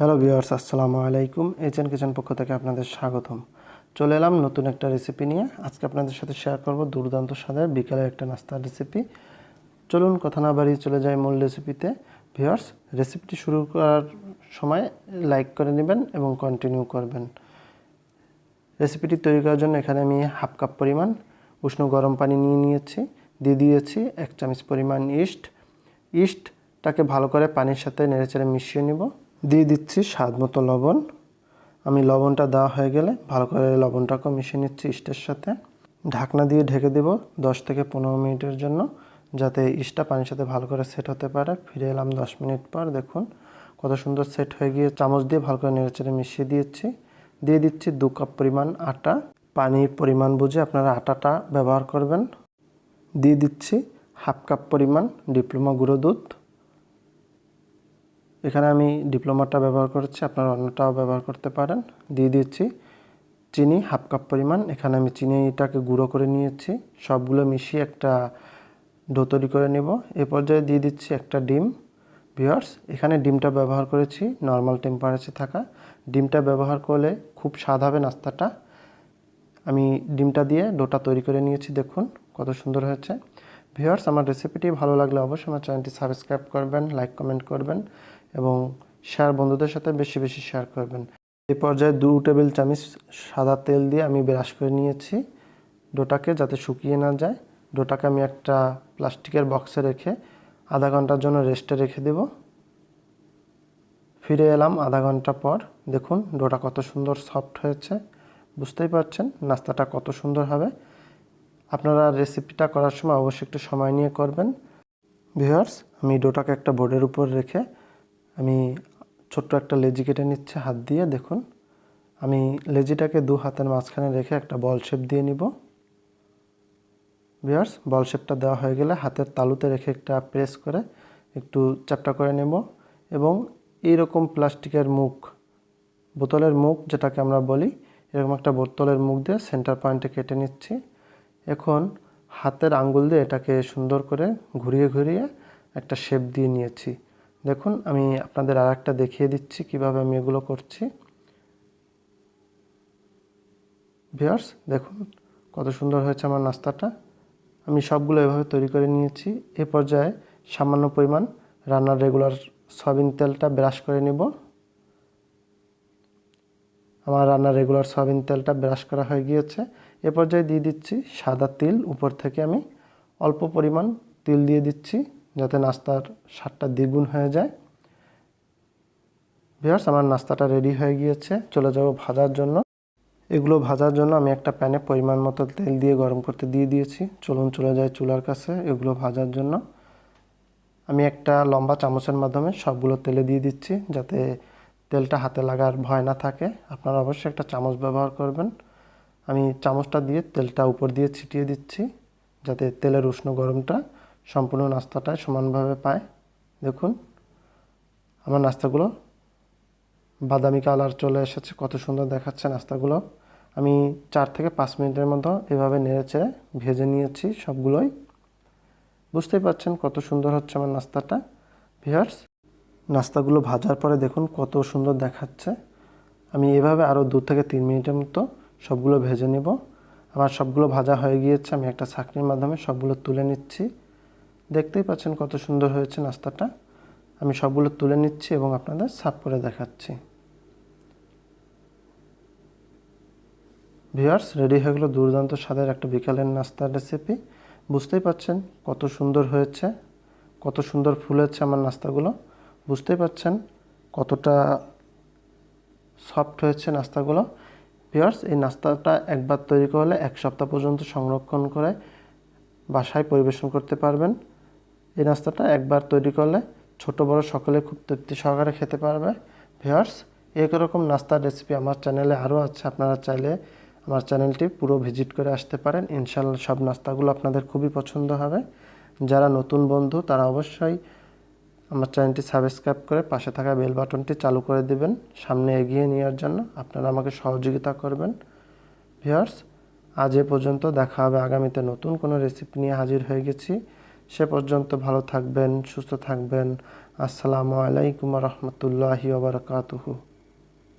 Hello viewers আসসালামু আলাইকুম। HN kitchen পক্ষ থেকে আপনাদের স্বাগতম। চলে এলাম নতুন একটা রেসিপি নিয়ে। আজকে আপনাদের সাথে শেয়ার করব দুর্দান্ত স্বাদের বিকালের একটা নাস্তার রেসিপি চলুন কথা না বাড়িয়ে চলে যাই মূল রেসিপিতে ভিউয়ার্স রেসিপিটি শুরু করার সময় লাইক করে নেবেন এবং কন্টিনিউ করবেন। রেসিপিটি তৈরি করার জন্য এখানে আমি হাফ কাপ পরিমাণ উষ্ণ গরম পানি নিয়ে নিয়েছি। দিয়ে দিয়েছি এক চামচ পরিমাণ ইস্ট ইস্টটাকে ভালো করে পানির সাথে নেড়েচেড়ে মিশিয়ে নিব। দিয়ে দিচ্ছি স্বাদ মতো লবণ। আমি লবণটা দেওয়া হয়ে গেলে ভালো করে লবণটাকেও মিশিয়ে নিচ্ছি ইস্টের সাথে। ঢাকনা দিয়ে ঢেকে দেব দশ থেকে পনেরো মিনিটের জন্য, যাতে ইস্টটা পানির সাথে ভালো করে সেট হতে পারে। ফিরে এলাম দশ মিনিট পর, দেখুন কত সুন্দর সেট হয়ে গিয়ে চামচ দিয়ে ভালো করে নেড়েচেড়ে মিশিয়ে দিয়েছি। দিয়ে দিচ্ছি দু কাপ পরিমাণ আটা। পানির পরিমাণ বুঝে আপনারা আটাটা ব্যবহার করবেন। দিয়ে দিচ্ছি হাফ কাপ পরিমাণ ডিপ্লোমা গুঁড়ো দুধ। এখানে আমি ডিপ্লোমাটা ব্যবহার করেছি, আপনারা অন্যটাও ব্যবহার করতে পারেন। দিয়ে দিচ্ছি চিনি, হাফ কাপ পরিমাণ। এখানে আমি চিনিটাকে গুঁড়ো করে নিয়েছি। সবগুলো মিশিয়ে একটা ডো তৈরি করে নেব। এ পর্যায়ে দিয়ে দিচ্ছি একটা ডিম। ভিওয়ার্স এখানে ডিমটা ব্যবহার করেছি, নর্মাল টেম্পারেচারে থাকা। ডিমটা ব্যবহার করলে খুব স্বাদ হবে নাস্তাটা। আমি ডিমটা দিয়ে ডোটা তৈরি করে নিয়েছি, দেখুন কত সুন্দর হয়েছে। ভিওর্স আমার রেসিপিটি ভালো লাগলে অবশ্যই আমার চ্যানেলটি সাবস্ক্রাইব করবেন লাইক কমেন্ট করবেন। এবং শেয়ার বন্ধুদের সাথে বেশি বেশি শেয়ার করবেন। এই পর্যায়ে দু টেবিল চামচ সাদা তেল দিয়ে আমি ব্রাশ করে নিয়েছি। ডোটাকে যাতে শুকিয়ে না যায়। ডোটাকে আমি একটা প্লাস্টিকের বক্সে রেখে আধা ঘণ্টার জন্য রেস্টে রেখে দেব। ফিরে এলাম আধা ঘণ্টা পর। দেখুন, ডোটা কত সুন্দর সফট হয়েছে। বুঝতেই পারছেন নাস্তাটা কত সুন্দর হবে। আপনারা রেসিপিটা করার সময় অবশ্যই একটু সময় নিয়ে করবেন। ভিউয়ার্স আমি ডোটাকে একটা বোর্ডের উপর রেখে আমি ছোট্ট একটা লেজি কেটে নিচ্ছে, হাত দিয়ে, দেখুন। আমি লেজিটাকে দু হাতের মাঝখানে রেখে একটা বল শেপ দিয়ে নিব। ভিউয়ার্স, বল শেপটা দেওয়া হয়ে গেলে হাতের তালুতে রেখে একটা প্রেস করে একটু চ্যাপটা করে নেব এবং এইরকম প্লাস্টিকের মুখ, বোতলের মুখ যেটাকে আমরা বলি, এরকম একটা বোতলের মুখ দিয়ে সেন্টার পয়েন্টে কেটে নিচ্ছি। এখন হাতের আঙ্গুল দিয়ে এটাকে সুন্দর করে ঘুরিয়ে ঘুরিয়ে একটা শেপ দিয়ে নিয়েছি। দেখুন, আমি আপনাদের আর একটা দেখিয়ে দিচ্ছি কীভাবে আমি এগুলো করছি। ভিয়ার্স দেখুন কত সুন্দর হয়েছে আমার নাস্তাটা। আমি সবগুলো এভাবে তৈরি করে নিয়েছি। এ পর্যায়ে সামান্য পরিমাণ রান্নার রেগুলার সয়াবিন তেলটা ব্রাশ করে নেব। আমার রান্নার রেগুলার সয়াবিন তেলটা ব্রাশ করা হয়ে গিয়েছে। এ পর্যায়ে দিয়ে দিচ্ছি সাদা তিল। উপর থেকে আমি অল্প পরিমাণ তিল দিয়ে দিচ্ছি। যাতে নাস্তার স্বাদটা দ্বিগুণ হয়ে যায়। ভিয়ার্স আমার নাস্তাটা রেডি হয়ে গিয়েছে। চলে যাব ভাজার জন্য। এগুলো ভাজার জন্য আমি একটা প্যানে পরিমাণ মতো তেল দিয়ে গরম করতে দিয়ে দিয়েছি। চলুন চলে যায় চুলার কাছে এগুলো ভাজার জন্য। আমি একটা লম্বা চামচের মাধ্যমে সবগুলো তেলে দিয়ে দিচ্ছি যাতে তেলটা হাতে লাগার ভয় না থাকে। আপনারা অবশ্যই একটা চামচ ব্যবহার করবেন। আমি চামচটা দিয়ে তেলটা উপর দিয়ে ছিটিয়ে দিচ্ছি যাতে তেলের উষ্ণ গরমটা সম্পূর্ণ নাস্তাটায় সমানভাবে পায়। দেখুন, আমার নাস্তাগুলো বাদামি কালার চলে এসেছে, কত সুন্দর দেখাচ্ছে নাস্তাগুলো। আমি চার থেকে পাঁচ মিনিটের মতো এভাবে নেড়েচেড়ে ভেজে নিয়েছি সবগুলোই। বুঝতেই পারছেন কত সুন্দর হচ্ছে আমার নাস্তাটা। ভিয়ার্স নাস্তাগুলো ভাজার পরে দেখুন কত সুন্দর দেখাচ্ছে। আমি এভাবে আরও দু থেকে তিন মিনিটের মতো সবগুলো ভেজে নেব। আমার সবগুলো ভাজা হয়ে গিয়েছে, আমি একটা ছাঁকনির মাধ্যমে সবগুলো তুলে নিচ্ছি। দেখতেই পাচ্ছেন কত সুন্দর হয়েছে নাস্তাটা। আমি সবগুলো তুলে নিচ্ছি এবং আপনাদের সাফ করে দেখাচ্ছি। ভিউয়ার্স, রেডি হয়ে গেলো দুর্দান্ত স্বাদের একটা বিকালের নাস্তার রেসিপি বুঝতেই পাচ্ছেন কত সুন্দর হয়েছে, কত সুন্দর ফুলেছে আমার নাস্তাগুলো। বুঝতেই পাচ্ছেন কতটা সফট হয়েছে নাস্তাগুলো। ভিউয়ার্স, এই নাস্তাটা একবার তৈরি করলে এক সপ্তাহ পর্যন্ত সংরক্ষণ করে বাসায় পরিবেশন করতে পারবেন। এই নাস্তাটা একবার তৈরি করলে ছোট, বড় সকলে খুব তৃপ্তি সহকারে খেতে পারবে। ভিউয়ার্স এরকম নাস্তার রেসিপি আমার চ্যানেলে আরও আছে। আপনারা চাইলে আমার চ্যানেলটি পুরো ভিজিট করে আসতে পারেন। ইনশাল্লাহ সব নাস্তাগুলো আপনাদের খুবই পছন্দ হবে। যারা নতুন বন্ধু, তারা অবশ্যই আমার চ্যানেলটি সাবস্ক্রাইব করে পাশে থাকা বেল বাটনটি চালু করে দিবেন। সামনে এগিয়ে নেওয়ার জন্য আপনারা আমাকে সহযোগিতা করবেন। ভিউয়ার্স, আজ এ পর্যন্ত দেখা হবে। আগামীতে নতুন কোনো রেসিপি নিয়ে হাজির হয়ে গেছি। সে পর্যন্ত ভালো থাকবেন সুস্থ থাকবেন। আসসালামু আলাইকুম রহমতুল্লাহি ওবরকাতহু